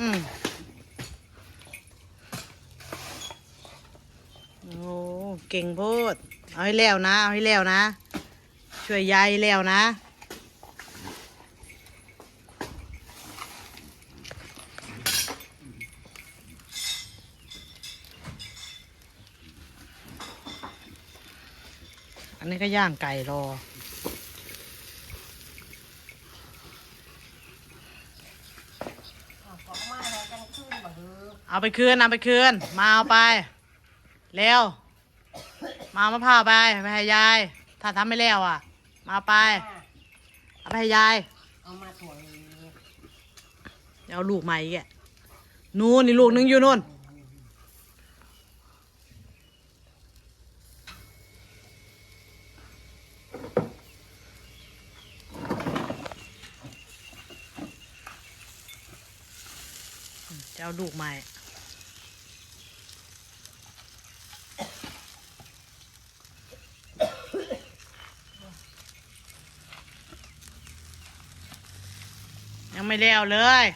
อืมโอ้เก่งโพดเอาให้แล้วนะ เอาให้แล้วนะ ช่วยยายแล้วนะอันนี้ก็ย่างไก่รอ ของมาให้กันขึ้นบ่ เอาไปคืนเอาไปคืน มาเอาไป เร็ว มาเอามะพร้าวไปไปให้ยาย ถ้าทำไม่แล้วอะ มาไป เอาไปให้ยาย เอามาถั่วนี้เดี๋ยวเอาลูกใหม่อีกอะนู่นนี่ลูกนึงอยู่นู่น จะเอาลูกใหม่ ยังไม่แล้วเลย